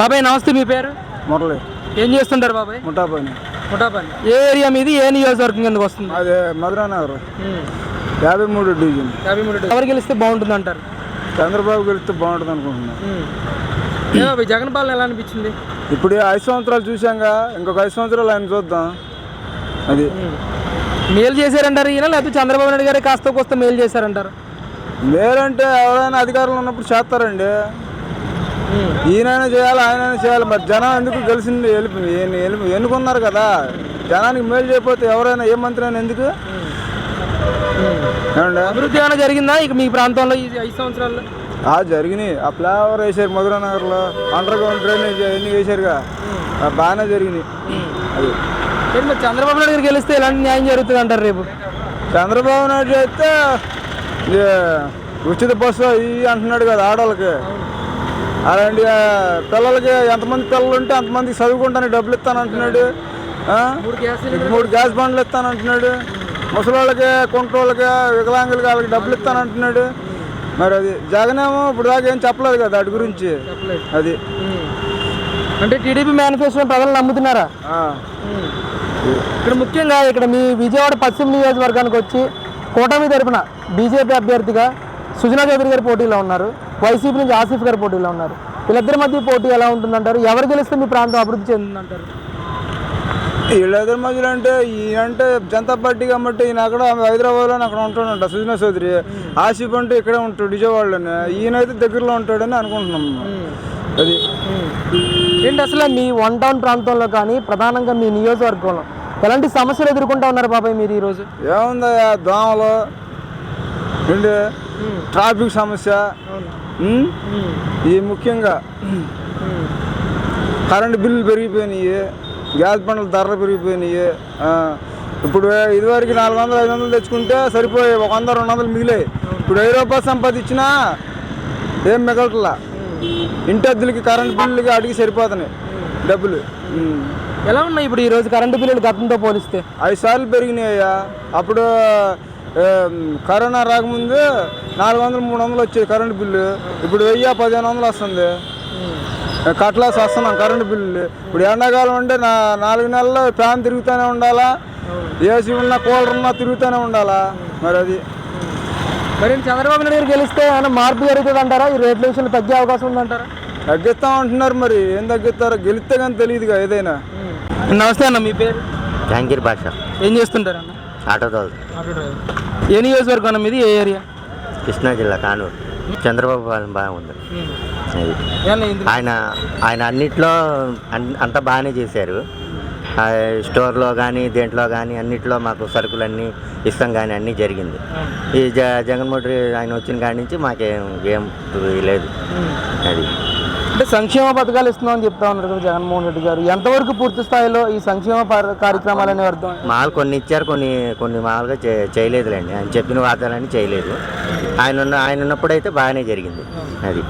బాబాయ్ నమస్తే మీ పేరు? మురళి. ఏం చేస్తుంటారు బాబాయ్? ముఠాపని. ముఠాపల్లి ఏ ఏరియా మీది? ఏ నియోజకవర్గం కిందకు వస్తుంది? అదే మధురా నగర్. యాభై మూడు డివిజన్. యాభై మూడు ఎవరు గెలిస్తే బాగుంటుంది అంటారు చంద్రబాబు గెలిస్తే బాగుంటుంది అనుకుంటున్నాను జగన్ పాలన ఎలా అనిపించింది? ఇప్పుడు ఐదు సంవత్సరాలు చూసాంగా ఇంకొక ఐదు సంవత్సరాలు ఆయన చూద్దాం. అది. మేలు చేశారంటారు ఈయన లేకపోతే చంద్రబాబు నాయుడు గారు కాస్త కోస్త మేలు చేశారంటారు? మేలంటే ఎవరైనా అధికారంలో ఉన్నప్పుడు చేస్తారండి. ఈయనైనా చేయాలి ఆయనైనా చేయాలి. మరి జనం ఎందుకు గెలిచింది? వెళ్ళి ఎన్నుకున్నారు కదా? జనానికి మేలు చేయకపోతే ఎవరైనా ఏ మంత్రి అయినా ఎందుకు? ఏమండి? అభివృద్ధి ఏమైనా జరిగిందా? ఇక మీ ప్రాంతంలో ఈ ఐదు సంవత్సరాల్లో? ఆ జరిగినాయి. ఆ ఫ్లైఓవర్ వేసారు మధురా నగర్లో. అండర్ గ్రౌండ్ డ్రైనేజ్ అన్నీ వేసారుగా. ఆ బాగానే జరిగినాయి. అది. మరి చంద్రబాబు నాయుడు గారు గెలిస్తే ఎలాంటి న్యాయం జరుగుతుంది అంటారు రేపు? చంద్రబాబు నాయుడు అయితే ఉచిత బస్సు ఇవి అంటున్నాడు కదా ఆడవాళ్ళకి అలాంటి పిల్లలకి ఎంతమంది పిల్లలు ఉంటే అంతమందికి చదువుకుంటానికి డబ్బులు ఇస్తాను అంటున్నాడు? మూడు గ్యాస్ బండ్లు ఇస్తాను అంటున్నాడు ముసలోళ్ళకి కుంటోళ్ళకి వికలాంగులకి వాళ్ళకి డబ్బులు ఇస్తాను అంటున్నాడు మరి అది జగనేమో ఇప్పుడు దాకా ఏం చెప్పలేదు కదా వాటి గురించి. అది. అంటే టీడీపీ మేనిఫెస్టో ప్రజలు నమ్ముతున్నారా. ఇక్కడ ముఖ్యంగా ఇక్కడ మీ విజయవాడ పశ్చిమ నియోజకవర్గానికి వచ్చి కూటమి తరపున బీజేపీ అభ్యర్థిగా సుజనా చౌదరి గారు పోటీలో ఉన్నారు. వైసీపీ నుంచి ఆసిఫ్ గారు పోటీలో ఉన్నారు. వీళ్ళిద్దరి మధ్య పోటీ ఎలా ఉంటుందంటారు? ఎవరు గెలిస్తే మీ ప్రాంతం అభివృద్ధి చెందుతుందంటారు? వీళ్ళిద్దరి మధ్యలో అంటే ఈయనంటే జనతా పార్టీ కాబట్టి ఈయన అక్కడ హైదరాబాద్లో అక్కడ ఉంటాడంట సుజనా చౌదరి. ఆసిఫ్ అంటే ఇక్కడే ఉంటాడు విజయవాడలోనే. ఈయనైతే దగ్గరలో ఉంటాడని అనుకుంటున్నాం అది. ఏంటి అసలు మీ వన్ టౌన్ ప్రాంతంలో కానీ ప్రధానంగా మీ నియోజకవర్గంలో ఎలాంటి సమస్యలు ఎదుర్కొంటా ఉన్నారు బాబాయ్ మీరు ఈరోజు? ఏముందయ్యా దోమలు ఏంటి? ట్రాఫిక్ సమస్య? ఈ ముఖ్యంగా కరెంటు బిల్లులు పెరిగిపోయినాయి గ్యాస్ బండ్ల ధరలు పెరిగిపోయినాయి ఇప్పుడు ఇదివరకు నాలుగు వందలు ఐదు వందలు తెచ్చుకుంటే సరిపోయి ఒక వంద రెండు వందలు మిగిలాయి. ఇప్పుడు వెయ్యి రూపాయలు సంపాదించినా ఏం మిగలట్లా? ఇంటి అద్దెలకి కరెంటు బిల్లులకి అడిగి సరిపోతున్నాయి డబ్బులు. ఎలా ఉన్నాయి ఇప్పుడు ఈరోజు కరెంటు బిల్లులు గతంతో పోలిస్తే? ఐదు సార్లు పెరిగినాయ్యా అప్పుడు కరోనా రాకముందు నాలుగు వందలు మూడు వందలు వచ్చేది కరెంటు బిల్లు. ఇప్పుడు వెయ్యి పదిహేను వందలు వస్తుంది కట్లాసి వస్తున్నాం కరెంటు బిల్లు ఇప్పుడు ఎండాకాలం అంటే నా నాలుగు నెలలు ఫ్యాన్ తిరుగుతూనే ఉండాలా? ఏసీ ఉన్నా కూలర్ ఉన్నా తిరుగుతూనే ఉండాలా? మరి అది. మరి చంద్రబాబు నాయుడు గారు గెలిస్తే ఏమైనా మార్పు జరుగుతుంది అంటారా ఈ రేట్ల విషయంలో తగ్గే అవకాశం ఉందంటారా? తగ్గిస్తాం అంటున్నారు మరి. ఏం తగ్గిస్తారో గెలిస్తే కానీ తెలియదుగా ఏదైనా. నమస్తే అన్న మీ పేరు? జహాంగీర్ భాష ఏం చేస్తుంటారు అన్న? Auto driver. ఏ నియోజకవర్గం మీది? ఏ ఏరియా? కృష్ణా జిల్లా కానూరు. చంద్రబాబు పాలన బాగుంది. ఆయన ఆయన అన్నిట్లో అన్- అంతా బాగానే చేశారు. ఆ స్టోర్లో కానీ దేంట్లో కానీ అన్నిట్లో మాకు సరుకులన్నీ ఇస్తాం కానీ అన్నీ జరిగింది. ఈ జ జగన్మోహన్ రెడ్డి ఆయన వచ్చిన కాడి నుంచి మాకేం ఏం లేదు. అది. అంటే సంక్షేమ పథకాలు ఇస్తున్నామని చెప్తా ఉన్నారు కదా జగన్మోహన్ రెడ్డి గారు. ఎంతవరకు పూర్తి స్థాయిలో ఈ సంక్షేమ కార్యక్రమాలు అనేవి అర్థం మాలు కొన్ని ఇచ్చారు కొన్ని కొన్ని మామూలుగా చేయలేదులేండి. ఆయన చెప్పిన వార్తలన్నీ చేయలేదు. ఆయన ఉన్న ఆయన ఉన్నప్పుడైతే బాగానే జరిగింది. అది.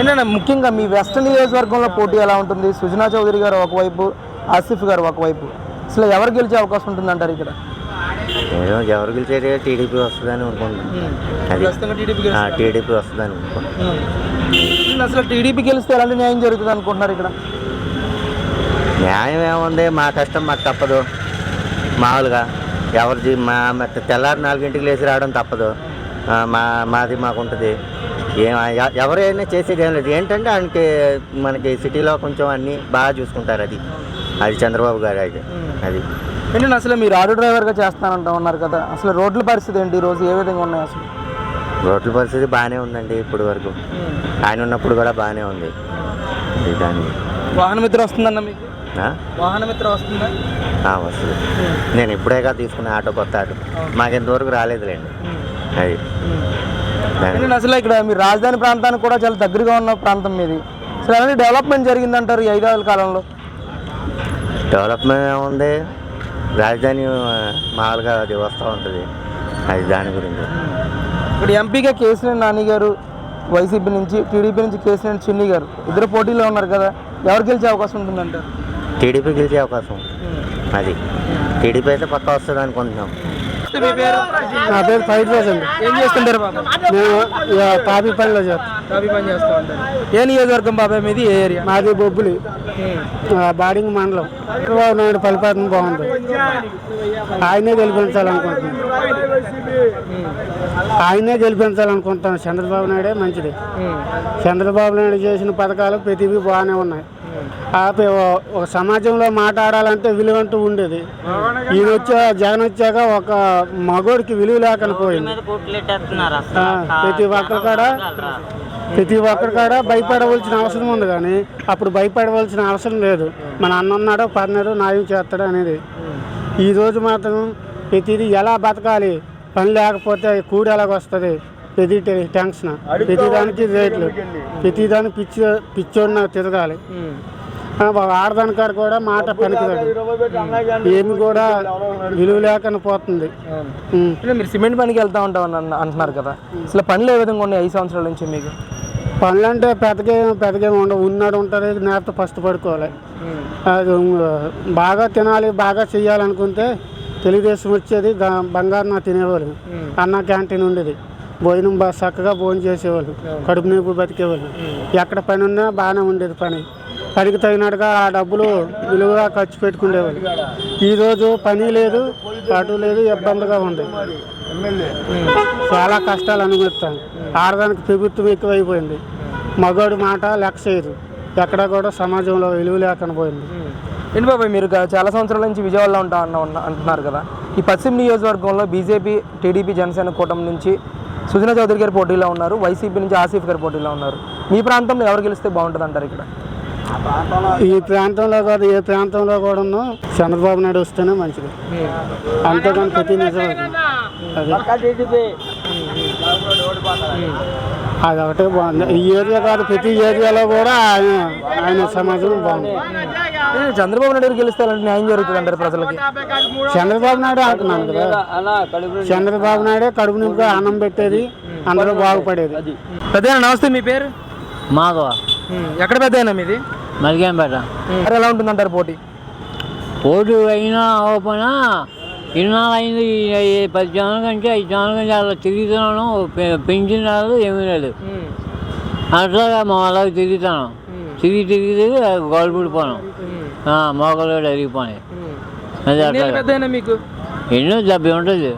ఏంటంటే ముఖ్యంగా మీ వెస్ట్ నియోజకవర్గంలో పోటీ ఎలా ఉంటుంది? సుజనా చౌదరి గారు ఒకవైపు ఆసిఫ్ గారు ఒకవైపు. అసలు ఎవరు గెలిచే అవకాశం ఉంటుంది అంటారు ఇక్కడ? ఏదో ఎవరు గెలిచేది టీడీపీ వస్తుందని అనుకుంటున్నాను టీడీపీ వస్తుందని అనుకుంటున్నాను అసలు టీడీపీ గెలిస్తే ఎలాంటి న్యాయం జరుగుతుంది అనుకుంటున్నారు ఇక్కడ? న్యాయం ఏముంది? మా కష్టం మాకు తప్పదు. మామూలుగా ఎవరిది మా తెల్లారి నాలుగింటికి లేచి రావడం తప్పదు. మా మాది మాకు ఉంటుంది ఏం ఎవరైనా చేసేది ఏం లేదు. ఏంటంటే ఆయనకి మనకి సిటీలో కొంచెం అన్నీ బాగా చూసుకుంటారు అది. అది చంద్రబాబు గారు అయితే. అది. ఏంటంటే అసలు మీరు ఆటో డ్రైవర్గా చేస్తానంటా ఉన్నారు కదా. అసలు రోడ్ల పరిస్థితి ఏంటి? ఈ రోజు ఏ విధంగా ఉన్నాయి అసలు? రోడ్ల పరిస్థితి బాగానే ఉందండి ఇప్పటి వరకు. ఆయన ఉన్నప్పుడు కూడా బాగానే ఉంది. వాహన మిత్ర వస్తుందన్న మీకు? వాహన మిత్ర వస్తుందా? వస్తుంది. నేను ఇప్పుడేగా తీసుకున్న ఆటో కొత్త ఆటో. మాకు ఇంతవరకు రాలేదులేండి. అది. అసలు ఇక్కడ మీరు రాజధాని ప్రాంతానికి కూడా చాలా దగ్గరగా ఉన్న ప్రాంతం మీది. అసలు ఎలాంటి డెవలప్మెంట్ జరిగిందంటారు ఈ ఐదేళ్ళ కాలంలో? డెవలప్మెంట్ ఏముంది? రాజధాని మామూలుగా అది వస్తూ ఉంటుంది. అది దాని గురించి. ఇక్కడ ఎంపీగా కేసీఆర్ నాని గారు వైసీపీ నుంచి టీడీపీ నుంచి కేసీఆర్ చిన్ని గారు. ఇద్దరు పోటీలో ఉన్నారు కదా ఎవరు గెలిచే అవకాశం ఉంటుందంటారు? టీడీపీ గెలిచే అవకాశం అది. టీడీపీ అయితే పక్కా వస్తుంది అనుకుంటున్నాం. మీ పేరు నా పేరు ఫైవ్ థౌసండ్ ఏం చేస్తుంటారు బాబు? నేను తాపీ పనిలో చేస్తాను టాపీ పని చేస్తూ ఉంటారు. ఏ నియోజకవర్గం బాబాయ్ మీది ఏ ఏరియా? మాది బొబ్బులి. బాడింగ్ మండలం. చంద్రబాబు నాయుడు పరిపాలన బాగుంది. ఆయనే గెలిపించాలనుకుంటున్నాను ఆయనే గెలిపించాలనుకుంటాను చంద్రబాబు నాయుడే మంచిది. చంద్రబాబు నాయుడు చేసిన పథకాలు ప్రతివి బాగానే ఉన్నాయి. ఒక సమాజంలో మాట్లాడాలంటే విలువ అంటూ ఉండేది ఈయన వచ్చా జగన్ వచ్చాక ఒక మగోడికి విలువ లేకుండా పోయింది. ఆ, ప్రతి ఒక్కరి కాడ ప్రతి ఒక్కరి కాడ భయపడవలసిన అవసరం ఉంది కానీ అప్పుడు భయపడవలసిన అవసరం లేదు. మన అన్న ఉన్నాడో పర్నాడు న్యాయం చేస్తాడు అనేది. ఈ రోజు మాత్రం ప్రతిదీ ఎలా బతకాలి? పని లేకపోతే కూడి ఎలాగ వస్తుంది? ప్రతి టెన్షన్. ప్రతిదానికి రేట్లు. ప్రతిదానికి పిచ్చి పిచ్చోడిన తిరగాలి. ఆ, ఒక ఆడదాని కాడ కూడా మాట పనికిరాడు ఏమి కూడా విలువ లేకుండా పోతుంది. మీరు సిమెంట్ పనికి వెళ్తా ఉంటాం అంటున్నారు కదా. అసలు పనులు ఏ విధంగా ఉన్నాయి ఐదు సంవత్సరాల నుంచి మీకు? పనులు అంటే పెద్దగా పెద్దగా ఉండవు. ఉన్నాడు ఉంటుంది నేత ఫస్ట్ పడుకోవాలి. అది ఉమ్, బాగా తినాలి బాగా చెయ్యాలనుకుంటే తెలుగుదేశం వచ్చేది బంగారు నా తినేవాళ్ళు. అన్న క్యాంటీన్ ఉండేది. భోజనం బాగా చక్కగా భోజనం చేసేవాళ్ళు. కడుపు నొప్పి బతికేవాళ్ళు. ఎక్కడ పని ఉన్నా బాగానే ఉండేది పని. పనికి తగినట్టుగా ఆ డబ్బులు విలువగా ఖర్చు పెట్టుకునేవాళ్ళు ఈరోజు పని లేదు అటు లేదు ఇబ్బందిగా ఉంది. చాలా కష్టాలు అనుభవిస్తాను ఆడదానికి ప్రభుత్వం ఎక్కువైపోయింది. మగోడి మాట లెక్క చేయదు. ఎక్కడ కూడా సమాజంలో విలువ లేకుండా పోయింది ఏంటి బాబాయ్ మీరు చాలా సంవత్సరాల నుంచి విజయవాడలో ఉంటా అన్న అంటున్నారు కదా. ఈ పశ్చిమ నియోజకవర్గంలో బీజేపీ టీడీపీ జనసేన కూటమి నుంచి సుజనా చౌదరి గారు పోటీలో ఉన్నారు. వైసీపీ నుంచి ఆసిఫ్ గారు పోటీలో ఉన్నారు. మీ ప్రాంతంలో ఎవరు గెలిస్తే బాగుంటుంది అంటారు ఇక్కడ? ఈ ప్రాంతంలో కాదు ఏ ప్రాంతంలో కూడా చంద్రబాబు నాయుడు వస్తేనే మంచిది. అంతేగాని ప్రతి నిజం అది. ఒకటే బాగుంది. ఈ ఏరియా కాదు ప్రతి ఏరియాలో కూడా ఆయన ఆయన సమాజం బాగుంది. చంద్రబాబు నాయుడు గారు గెలిస్తే అలాంటి న్యాయం జరుగుతుంది అంటారు ప్రజలకి. చంద్రబాబు నాయుడు అంటున్నాను కదా. చంద్రబాబు నాయుడే కడుపు నింపుగా అన్నం పెట్టేది అందరూ బాగుపడేది. పెద్ద నమస్తే మీ పేరు? మాధవ. ఎక్కడ పెద్ద మీది? మలిగంపేట మరి ఎలా ఉంటుంది అంటారు పోటీ? ఓటు అయినా అవ్వకపోయినా ఇన్నాళ్ళు అయింది పది జనాల కంటే ఐదు జనాల కంటే అలా తిరుగుతున్నాను. పె- పెంచిన రాదు ఏమీ లేదు. అట్లాగా మా అలాగే తిరుగుతాను. తిరిగి తిరిగి తిరిగి గోల్ పడిపోను మోకలు అరిగిపోయి అది మీకు? ఎన్నో డెబ్బై ఉంటుంది.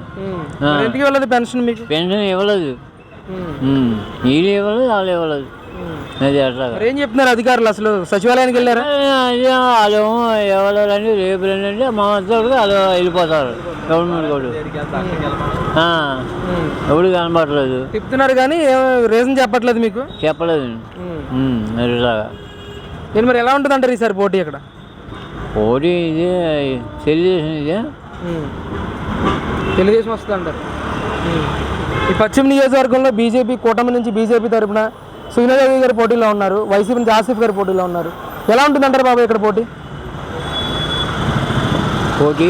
పెన్షన్ మీకు? పెన్షన్ ఇవ్వలేదు. వీళ్ళు ఇవ్వలేదు వాళ్ళు ఇవ్వలేదు. ఏం చెప్తున్నారు అధికారులు? అసలు సచివాలయానికి వెళ్ళారా? రేపు ఏంటంటే మా వాళ్ళు వెళ్ళిపోతారు. గవర్నమెంట్ కూడా ఎవడు కనపడలేదు చెప్తున్నారు కానీ రీజన్ చెప్పట్లేదు మీకు? చెప్పలేదు. నేను మరి ఎలా ఉంటుంది అంటారు ఈసారి పోటీ ఇక్కడ పోటీ ఇది తెలుగుదేశం ఇది. తెలుగుదేశం వస్తుంది అంటారు. ఈ పశ్చిమ నియోజకవర్గంలో బీజేపీ కూటమి నుంచి బీజేపీ తరపున సునీల్ గారి పోటీలో ఉన్నారు వైసీపీ నుంచి ఆసిఫ్ గారి పోటీలో ఉన్నారు. ఎలా ఉంటుంది అంటారు బాబు ఇక్కడ పోటీ? పోటీ?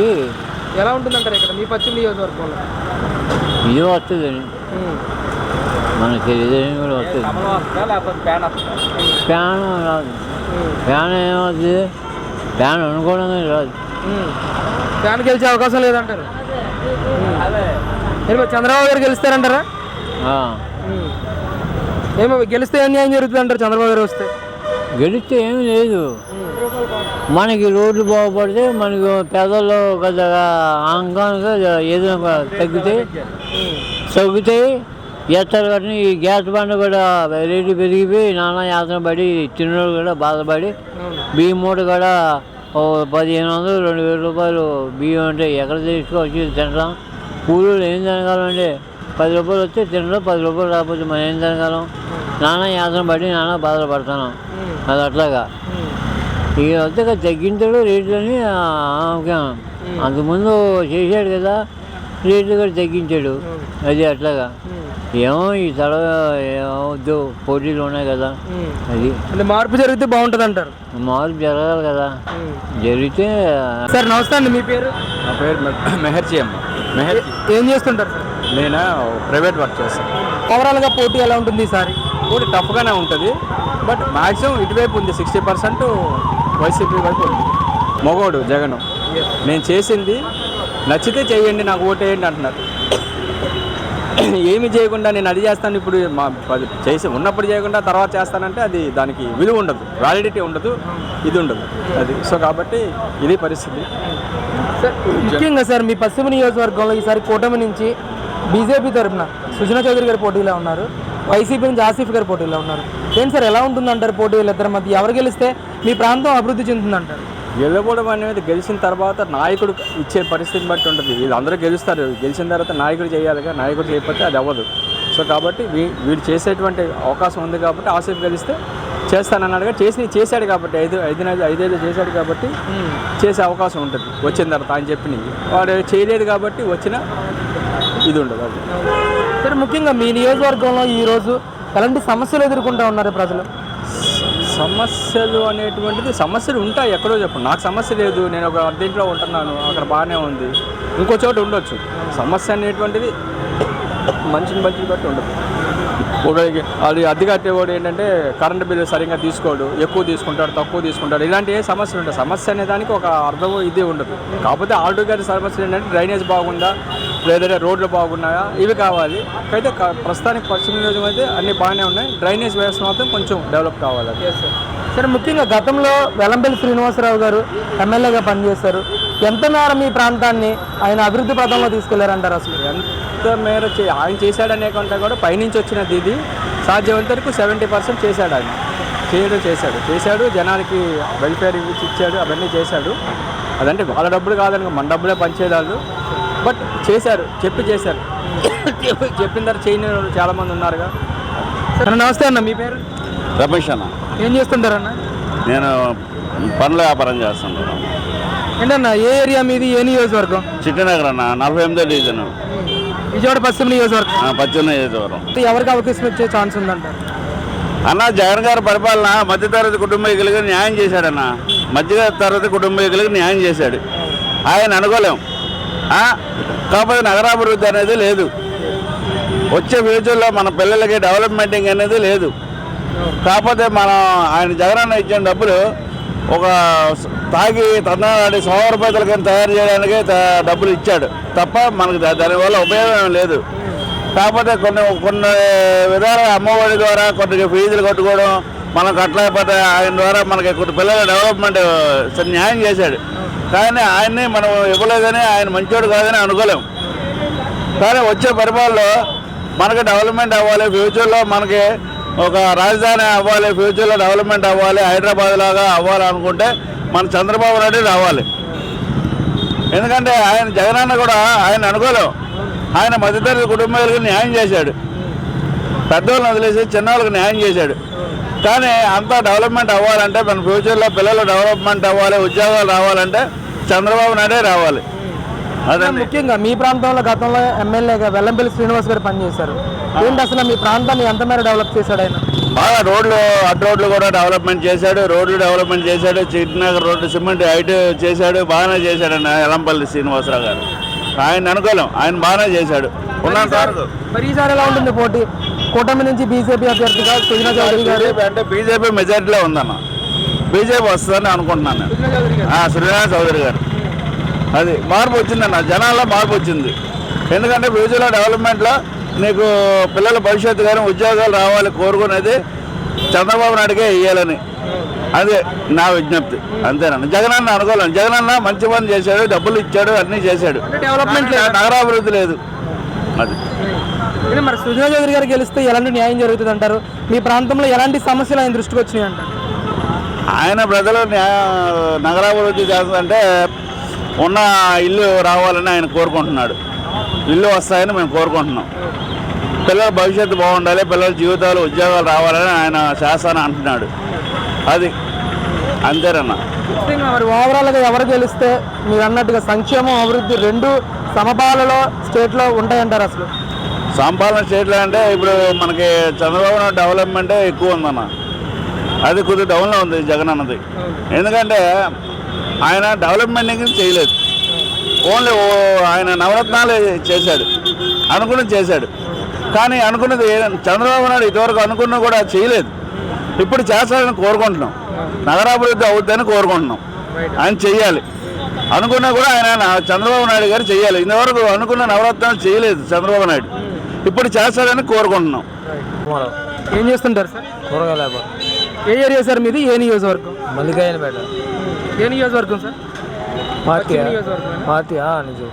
ఎలా ఉంటుంది అంటారు ఇక్కడ మీ పశ్చిమ నియోజకవర్గంలో? ఇది వస్తుంది. ఉమ్. మన తెలుగుదేశం కూడా వస్తుంది. ఫ్యాన్ రాదు. ఫ్యాన్ ఏమవుతుంది ఫ్యాన్ అనుకోవడం రాదు. ఫ్యాన్ గెలిచే అవకాశం లేదంటారు? చంద్రబాబు గారు గెలుస్తారంటారా. ఏమో గెలిస్తే ఏం జరుగుతుంది అంటారు చంద్రబాబు గారు వస్తే. గెలిస్తే ఏమీ లేదు. మనకి రోడ్లు బాగుపడితే మనకు పేదల్లో కొద్దిగా ఆంగానుగా ఏదైనా తగ్గుతాయి తగ్గుతాయి ఎత్తారు కాబట్టి ఈ గ్యాస్ బండ కూడా రేటు పెరిగిపోయి నానా యాతన పడి తిన్నోడు కూడా బాధపడి బియ్యం మూట కూడా ఓ పదిహేను వందలు రెండు వేల రూపాయలు బియ్యం అంటే ఎక్కడ తీసుకొచ్చి తినడం కూలీలు ఏం తినగలండి పది రూపాయలు వస్తే తినడం పది రూపాయలు రాకపోతే మనం ఏం తినగలం? నానా యాతన పడి నానా బాధలు పడతాను అది అట్లాగా. ఇక వస్తే తగ్గించాడు రేట్లని అంతకుముందు చేశాడు కదా రేట్లు కూడా తగ్గించాడు. అది అట్లాగా. ఏమో ఈ తల ఏమవుద్దు పోటీలు ఉన్నాయి కదా. అది. అంటే మార్పు జరిగితే బాగుంటుంది అంటారు. మార్పు జరగాలి కదా. జరిగితే సార్ నమస్తే అండి మీ పేరు? నా పేరు మెహర్జీ అమ్మ. మెహర్జీ. ఏం చేస్తుంటారు సార్? నేను? ప్రైవేట్ వర్క్ చేస్తాను ఓవరాల్గా పోటీ ఎలా ఉంటుంది ఈసారి కూడా టఫ్గానే ఉంటుంది. బట్ మ్యాక్సిమం ఇటువైపు ఉంది సిక్స్టీ పర్సెంట్ వైసీపీ వైపు ఉంది. మగోడు జగన్. నేను చేసింది నచ్చితే చేయండి నాకు ఓటేయండి అంటున్నారు. ఏమి చేయకుండా నేను అది చేస్తాను ఇప్పుడు మా అది చేసి ఉన్నప్పుడు చేయకుండా తర్వాత చేస్తానంటే అది దానికి విలువ ఉండదు వ్యాలిడిటీ ఉండదు ఇది ఉండదు. అది. సో కాబట్టి ఇది పరిస్థితి. సార్ ముఖ్యంగా సార్ మీ పశ్చిమ నియోజకవర్గంలో ఈసారి కూటమి నుంచి బీజేపీ తరఫున సుజనా చౌదరి గారు పోటీలో ఉన్నారు. వైసీపీ నుంచి ఆసిఫ్ గారు పోటీలో ఉన్నారు. ఏంటి సార్ ఎలా ఉంటుందంటారు పోటీ వీళ్ళిద్దరి మధ్య? ఎవరు గెలిస్తే మీ ప్రాంతం అభివృద్ధి చెందుతుందంటారు? గెలవడం అనేది గెలిచిన తర్వాత నాయకుడు ఇచ్చే పరిస్థితిని బట్టి ఉంటుంది. వీళ్ళందరూ గెలుస్తారు. గెలిచిన తర్వాత నాయకుడు చేయాలిగా నాయకుడు చేయకపోతే అది అవ్వదు. సో కాబట్టి వీ వీడు చేసేటువంటి అవకాశం ఉంది కాబట్టి ఆసిఫ్ గెలిస్తే చేస్తానన్నాడుగా. చేసి చేశాడు కాబట్టి ఐదు ఐదు ఐదైదు చేశాడు కాబట్టి చేసే అవకాశం ఉంటుంది. వచ్చిన తర్వాత ఆయన చెప్పినవి వాడు చేయలేదు కాబట్టి వచ్చిన ఇది ఉండదు అది. సార్ ముఖ్యంగా మీ నియోజకవర్గంలో ఈరోజు ఎలాంటి సమస్యలు ఎదుర్కొంటూ ఉన్నారు ప్రజలు? సమస్యలు అనేటువంటిది సమస్యలు ఉంటాయి ఎక్కడో చెప్పు. నాకు సమస్య లేదు నేను ఒక దీంట్లో ఉంటున్నాను అక్కడ బాగానే ఉంది. ఇంకో చోట ఉండొచ్చు. సమస్య అనేటువంటిది మనిషిని మనిషిని బట్టి ఉండదు. ఒకరికి అది అద్దె కట్టేవాడు ఏంటంటే కరెంట్ బిల్లు సరిగ్గా తీసుకోడు ఎక్కువ తీసుకుంటాడు తక్కువ తీసుకుంటాడు. ఇలాంటి ఏ సమస్యలు ఉంటాయి సమస్య అనే దానికి ఒక అర్థం ఇది ఉండదు. కాకపోతే ఆల్టోగేట్ సమస్యలు ఏంటంటే డ్రైనేజ్ బాగుందా లేదంటే రోడ్లు బాగున్నాయా? ఇవి కావాలి. అయితే ప్రస్తుతానికి పశ్చిమ నియోజకం అయితే అన్ని బాగానే ఉన్నాయి. డ్రైనేజ్ వ్యవస్థ మాత్రం కొంచెం డెవలప్ కావాలి. సరే సార్ ముఖ్యంగా గతంలో వెలంపల్లి శ్రీనివాసరావు గారు ఎమ్మెల్యేగా పనిచేశారు. ఎంత మేర మీ ప్రాంతాన్ని ఆయన అభివృద్ధి పథంలో తీసుకెళ్ళారంటారు అసలు? ఎంత మేర చే- ఆయన చేశాడనే కంటే కూడా పైనుంచి వచ్చినది ఇది సాధ్యమైనంత వరకు సెవెంటీ పర్సెంట్ చేశాడు ఆయన. చేయడం చేశాడు. చేశాడు జనాలకి వెల్ఫేర్ ఇచ్చి ఇచ్చాడు అవన్నీ చేశాడు. అదంటే వాళ్ళ డబ్బులు కాదని మన డబ్బులే పంచేదాళ్ళు బట్ చేశారు చెప్పి చేశారు. చెప్పి- చెప్పిన తర్వాత చేయని వాళ్ళు చాలామంది ఉన్నారుగా. సార్ నమస్తే అన్న మీ పేరు? రమేష్ అన్న. ఏం చేస్తుంటారన్న నేను పనుల వ్యాపారం చేస్తుంటాను. ఏంటన్నా ఏ ఏరియా మీది? ఏ నియోజకవర్గం? చిట్టనగర్ అన్న నలభై ఎనిమిదో డివిజన్. విజయవాడ పశ్చిమ నియోజకవర్గం. ఆ, పశ్చిమ నియోజకవర్గం. ఎవరికి అవకాశం వచ్చే ఛాన్స్ ఉందంటారు? అన్న జగన్ గారి పరిపాలన మధ్యతరగతి కుటుంబీకులకి న్యాయం చేశాడన్న. మధ్య తరగతి కుటుంబీకులకి న్యాయం చేశాడు. ఆయన అనుకోలేం. ఆ, కాకపోతే నగరాభివృద్ధి అనేది లేదు. వచ్చే ఫ్యూచర్లో మన పిల్లలకి డెవలప్మెంటింగ్ అనేది లేదు. కాకపోతే మనం ఆయన జగనన్న ఇచ్చిన డబ్బులు ఒక తాగి తాగి తందనాడి సౌర కానీ తయారు చేయడానికి డబ్బులు ఇచ్చాడు. తప్ప మనకి దానివల్ల ఉపయోగం లేదు. కాకపోతే కొన్ని కొన్ని విధాలుగా అమ్మఒడి ద్వారా కొన్ని ఫీజులు కట్టుకోవడం మనం కట్టలేకపోతే ఆయన ద్వారా మనకి కొన్ని పిల్లల డెవలప్మెంట్ న్యాయం చేశాడు. కానీ ఆయన్ని మనం ఇవ్వలేదని ఆయన మంచోడు కాదని అనుకోలేము కానీ వచ్చే పరిపాలనలో మనకి డెవలప్మెంట్ అవ్వాలి. ఫ్యూచర్లో మనకి ఒక రాజధాని అవ్వాలి ఫ్యూచర్లో డెవలప్మెంట్ అవ్వాలి హైదరాబాద్ లాగా అవ్వాలి అనుకుంటే మన చంద్రబాబు నాయుడు రావాలి. ఎందుకంటే ఆయన జగనన్న కూడా ఆయన అనుకోలేం. ఆయన మధ్యతరగతి కుటుంబాలకు న్యాయం చేశాడు. పెద్దవాళ్ళని వదిలేసి చిన్నవాళ్ళకి న్యాయం చేశాడు. కానీ అంతా డెవలప్మెంట్ అవ్వాలంటే మన ఫ్యూచర్లో పిల్లలు డెవలప్మెంట్ అవ్వాలి ఉద్యోగాలు రావాలంటే చంద్రబాబు నాయుడే రావాలి. ముఖ్యంగా మీ ప్రాంతంలో గతంలో ఎమ్మెల్యేగా వెల్లంపల్లి శ్రీనివాస్ గారు పనిచేశారు. ఏంటి అసలు మీ ప్రాంతాన్ని ఎంత మేర డెవలప్ చేశాడు ఆయన? బాగా రోడ్లు అడ్డు రోడ్లు కూడా డెవలప్మెంట్ చేశాడు. రోడ్లు డెవలప్మెంట్ చేశాడు. చిట్నగర్ రోడ్డు సిమెంట్ హైట్ చేశాడు. బాగానే చేశాడు అన్న ఎలంపల్లి శ్రీనివాసరావు గారు. ఆయన అనుకోలేం. ఆయన బాగానే చేశాడు. మరి ఈసారి ఎలా ఉంటుంది పోటీ? కూటమి నుంచి బీజేపీ అభ్యర్థిగా సుజనా చౌదరి గారు అంటే బీజేపీ మెజారిటీలో ఉందన్న. బీజేపీ వస్తుందని అనుకుంటున్నాను నేను. సుజనా చౌదరి గారు ఆ, శ్రీనివాస్ చౌదరి గారు అది మార్పు వచ్చిందన్న జనాల్లో మార్పు వచ్చింది. ఎందుకంటే ఫ్యూచర్లో డెవలప్మెంట్లో నీకు పిల్లల భవిష్యత్తు కానీ ఉద్యోగాలు రావాలి కోరుకునేది చంద్రబాబు నాయుడుకే ఇవ్వాలని అదే నా విజ్ఞప్తి. అంతేనన్న. జగనన్న అనుకోలేను. జగనన్న మంచి పని చేశాడు డబ్బులు ఇచ్చాడు అన్నీ చేశాడు. డెవలప్మెంట్ నగరాభివృద్ధి లేదు. అది. మరి సుజనా చౌదరి గారు గెలిస్తే ఎలాంటి న్యాయం జరుగుతుంది అంటారు? మీ ప్రాంతంలో ఎలాంటి సమస్యలు ఆయన దృష్టికి వచ్చినాయి అంటారు? ఆయన ప్రజలు న్యాయ నగరాభివృద్ధి చేస్తుందంటే ఉన్న ఇల్లు రావాలని ఆయన కోరుకుంటున్నాడు. ఇల్లు వస్తాయని మేము కోరుకుంటున్నాం. పిల్లల భవిష్యత్తు బాగుండాలి పిల్లల జీవితాలు ఉద్యోగాలు రావాలని ఆయన చేస్తానని అంటున్నాడు. అది అంతేనన్నా మరి ఓవరాల్గా ఎవరు గెలిస్తే మీరు అన్నట్టుగా సంక్షేమం అభివృద్ధి రెండు సమపాలలో స్టేట్లో ఉంటాయంటారు అసలు? సంపాదన స్టేట్లో అంటే ఇప్పుడు మనకి చంద్రబాబు నాయుడు డెవలప్మెంటే ఎక్కువ ఉందన్న. అది కొద్దిగా డౌన్లో ఉంది జగన్ అన్నది. ఎందుకంటే ఆయన డెవలప్మెంట్ అనేది చేయలేదు. ఓన్లీ ఓ ఆయన నవరత్నాలు చేశాడు. అనుకున్నది చేశాడు. కానీ అనుకున్నది ఏ- చంద్రబాబు నాయుడు ఇదివరకు అనుకున్న కూడా చేయలేదు. ఇప్పుడు చేస్తాడని కోరుకుంటున్నాం. నగరాభివృద్ధి అవుద్దని కోరుకుంటున్నాం. ఆయన చెయ్యాలి. అనుకున్నా కూడా ఆయన చంద్రబాబు నాయుడు గారు చేయాలి ఇంతవరకు అనుకున్న నవరత్నాలు చేయలేదు చంద్రబాబు నాయుడు. ఇప్పుడు చేస్తాడని కోరుకుంటున్నాం. ఏం చేస్తుంటారు సార్? కూరగాయల ఏ ఏరియా సార్ మీది? ఏ నియోజకవర్గం? మల్లికాయలపేట ఏ నియోజకవర్గం సార్? పార్టీ పశ్చిమ నియోజకవర్గం పార్టీ నిజం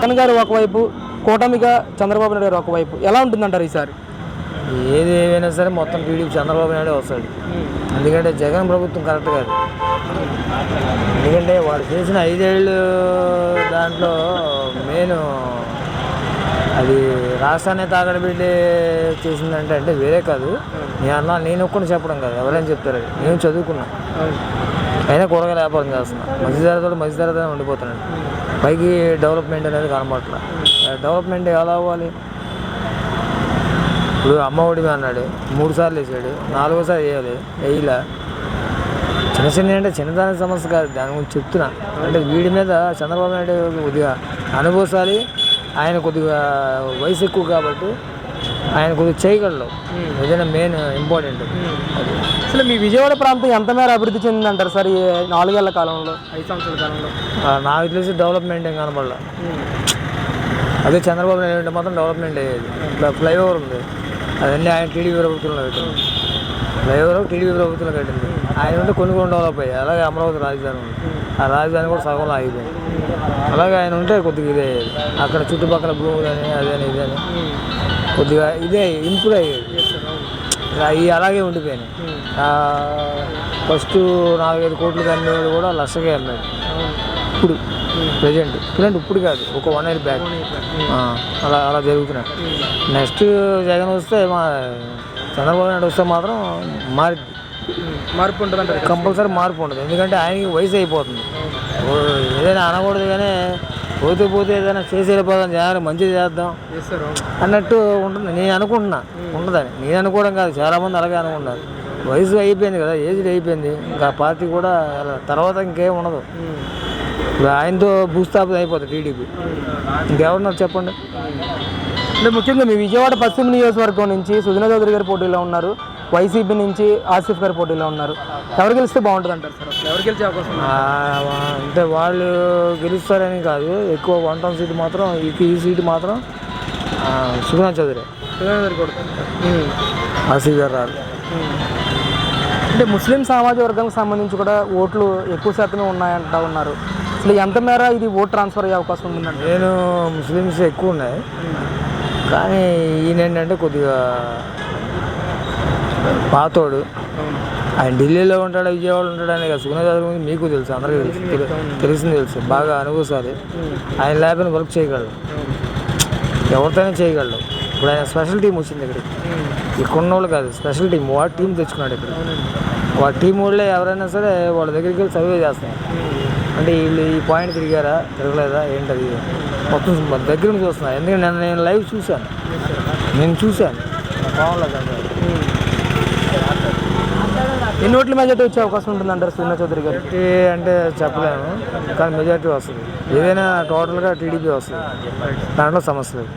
జగన్ గారు ఒకవైపు కూటమిగా చంద్రబాబు నాయుడు గారు ఒకవైపు. ఎలా ఉంటుందంటారు ఈసారి? ఏది ఏమైనా సరే మొత్తం టీడీపీ చంద్రబాబు నాయుడు వస్తాడు. ఎందుకంటే జగన్ ప్రభుత్వం కరెక్ట్ కాదు. ఎందుకంటే వాడు చేసిన ఐదేళ్ళు దాంట్లో మెయిన్ అది రాష్ట్రాన్ని తాగడబెట్టి చేసిందంటే అంటే వేరే కాదు. నేను అన్నా నేను ఒక్కడిని చెప్పడం కాదు. ఎవరైనా చెప్తారు అది. నేను చదువుకున్నా. అయినా కూరగాయల వ్యాపారం చేస్తున్నా. మధ్య ధరతో మధ్య ధరతోనే ఉండిపోతున్నాను. పైకి డెవలప్మెంట్ అనేది కనబడట్లా. డెవలప్మెంట్ ఎలా అవ్వాలి? ఇప్పుడు అమ్మ ఒడి అన్నాడు మూడు సార్లు వేసాడు నాలుగోసారి వేయాలి వేయలే. చిన్న చిన్న అంటే చిన్నదాని సమస్య కాదు దాని గురించి చెప్తున్నా. అంటే వీడి మీద చంద్రబాబు నాయుడు కొద్దిగా అనుభవశాలి ఆయన కొద్దిగా వయసు ఎక్కువ కాబట్టి ఆయన కొద్దిగా చేయగలడు. ఏదైనా మెయిన్ ఇంపార్టెంట్. అది అసలు మీ విజయవాడ ప్రాంతం ఎంత మేర అభివృద్ధి చెందిందంటారు సార్ ఈ నాలుగేళ్ళ కాలంలో? ఐదు సంవత్సరాల కాలంలో? నాకు తెలిసి డెవలప్మెంట్ ఏం కనపడలే. అదే చంద్రబాబు నాయుడు అంటే మాత్రం డెవలప్మెంట్ అయ్యేది. ఇప్పుడు ఫ్లైఓవర్ ఉంది. అదన్నీ ఆయన టీడీపీ ప్రభుత్వంలో పెట్టింది ఫ్లైఓవర్ టీడీపీ ప్రభుత్వంలో కట్టింది. ఆయన ఉంటే కొన్ని కొన్ని డెవలప్ అయ్యాయి. అలాగే అమరావతి రాజధాని ఉంది. ఆ రాజధాని కూడా సగంలో ఆగిపోయింది. అలాగే ఆయన ఉంటే కొద్దిగా ఇదే అయ్యేది. అక్కడ చుట్టుపక్కల భూములు అని అదని ఇదని కొద్దిగా ఇదే ఇంప్రూవ్ అయ్యేది. అవి అలాగే ఉండిపోయినాయి. ఫస్ట్ నాలుగైదు కోట్లు అమ్మేవాడు కూడా లక్షకే అమ్మాడు ఇప్పుడు ప్రజెంట్. ప్రజెంట్ ఇప్పుడు కాదు ఒక వన్ ఇయర్ బ్యాక్. అలా అలా జరుగుతున్నాయి. నెక్స్ట్ జగన్ వస్తే మా చంద్రబాబు నాయుడు వస్తే మాత్రం మారిద్ది. మార్పు ఉంటుందంటారు కంపల్సరీ మార్పు ఉంటుంది. ఎందుకంటే ఆయనకి వయసు అయిపోతుంది. ఏదైనా అనకూడదు కానీ పోతే పోతే ఏదైనా చేసి వెళ్ళిపోదాం జనాలు మంచిది చేద్దాం అన్నట్టు ఉంటుంది. నేను అనుకుంటున్నా ఉండదని నేను అనుకోవడం కాదు చాలామంది అలాగే అనుకుంటారు. వయసు అయిపోయింది కదా ఏజ్ అయిపోయింది. ఇంకా పార్టీ కూడా తర్వాత ఇంకేం ఉండదు. ఇప్పుడు ఆయనతో భూస్థాపితం అయిపోతుంది టీడీపీ. ఇంకెవరున్నారు చెప్పండి. అంటే ముఖ్యంగా మీ విజయవాడ పశ్చిమ నియోజకవర్గం నుంచి సుజనా చౌదరి గారు పోటీలో ఉన్నారు. వైసీపీ నుంచి ఆసిఫ్ గారు పోటీలో ఉన్నారు. ఎవరు గెలిస్తే బాగుంటుంది అంటారు సార్ ఎవరు గెలిచే అవకాశం ఉంది? అంటే వాళ్ళు గెలుస్తారని కాదు. ఎక్కువ వన్ టౌన్ సీట్ మాత్రం ఈ ఈ సీట్ మాత్రం ఆ, సుగుణా చౌదరి. ఉమ్. ఆసిఫ్ గారు రాదు. అంటే ముస్లిం సామాజిక వర్గానికి సంబంధించి కూడా ఓట్లు ఎక్కువ శాతమే ఉన్నాయంటా ఉన్నారు. అసలు ఎంత మేర ఇది ఓట్ ట్రాన్స్ఫర్ అయ్యే అవకాశం ఉందండి నేను ముస్లిమ్స్ ఎక్కువ ఉన్నాయి. కానీ ఈయన ఏంటంటే కొద్దిగా పాతోడు. ఆయన ఢిల్లీలో ఉంటాడు విజయవాడలో ఉంటాడు అనే కదా సుగుణ చౌదరి గురించి మీకు తెలుసు అందరికీ తెలుసు తెలి- తెలిసింది తెలుసు బాగా అనుభవసాలి ఆయన లేకపోయినా వర్క్ చేయగలడు. ఎవరితోనే చేయగలడు. ఇప్పుడు ఆయన స్పెషల్ టీం వచ్చింది ఇక్కడికి. ఇక్కడ వాళ్ళు కాదు స్పెషల్ టీం వాడి టీం తెచ్చుకున్నాడు ఇక్కడ. వాడి టీం వాళ్ళే ఎవరైనా సరే వాళ్ళ దగ్గరికి వెళ్ళి సర్వే చేస్తారు అంటే వీళ్ళు ఈ పాయింట్ తిరిగారా తిరగలేదా ఏంటది? మొత్తం మన దగ్గర నుంచి చూస్తున్నా ఎందుకంటే నేను నేను లైవ్ చూశాను. నేను చూశాను. బాగుండదు ఎన్ని ఓట్ల మెజార్టీ వచ్చే అవకాశం ఉంటుందంటారు సుజనా చౌదరి గారు? అంటే చెప్పలేము కానీ మెజార్టీ వస్తుంది. ఏదైనా టోటల్గా టీడీపీ వస్తుంది. దాంట్లో సమస్య లేదు.